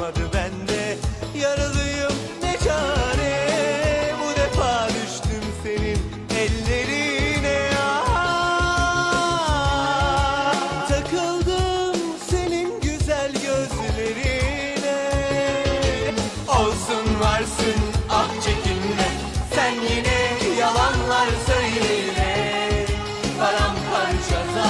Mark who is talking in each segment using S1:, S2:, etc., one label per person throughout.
S1: kalmadı bende. Yaralıyım ne çare? Bu defa düştüm senin ellerine. Ah, Takıldım senin güzel gözlerine. Olsun varsın ah çekinme. Sen yine yalanlar söyle. Paramparça zaten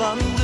S1: van